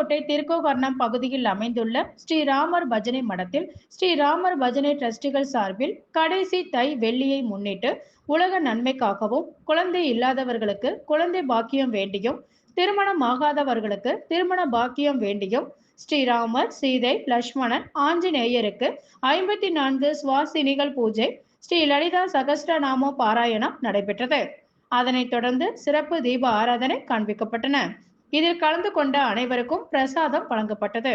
புதுக்கோட்டை திருக்கோகர்ணம் பகுதியில் அமைந்துள்ள ஸ்ரீராமர் பஜனை மடத்தில் ஸ்ரீராமர் பஜனை டிரஸ்டிகள் சார்பில் கடைசி தை வெள்ளியை முன்னிட்டு உலக நன்மைக்காகவும் குழந்தை இல்லாதவர்களுக்கு குழந்தை பாக்கியம் வேண்டியும் திருமணம் ஆகாதவர்களுக்கு திருமண பாக்கியம் வேண்டியும் ஸ்ரீராமர் சீதை லட்சுமணன் ஆஞ்சநேயருக்கு ஐம்பத்தி நான்கு சுவாசினிகள் பூஜை ஸ்ரீ லலிதா சகஸ்ரநாம பாராயணம் நடைபெற்றது. அதனைத் தொடர்ந்து சிறப்பு தீப ஆராதனை காண்பிக்கப்பட்டன. இதில் கலந்து கொண்ட அனைவருக்கும் பிரசாதம் வழங்கப்பட்டது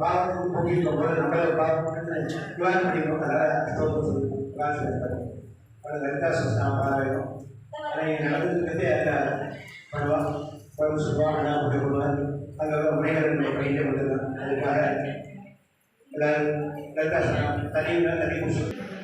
பார்க்கணும் பொங்கிட்டு போது நம்மளை பார்க்கணும்னு பிளான் பண்ணி கொடுத்தாங்க பிளான் பண்ணி அது லலிதாசன் நான் பார்க்கணும் ஆனால் எங்கள் நடந்ததுக்கு அதை பண்ணுவான் குழம்பு சொல்லுவான் நான் கொண்டு போடுவான் அதுக்காக மனிதர்கள் பையனை கொண்டு அதுக்காக எல்லாரும் லலிதாசன் தனியாக தனி கொடுத்து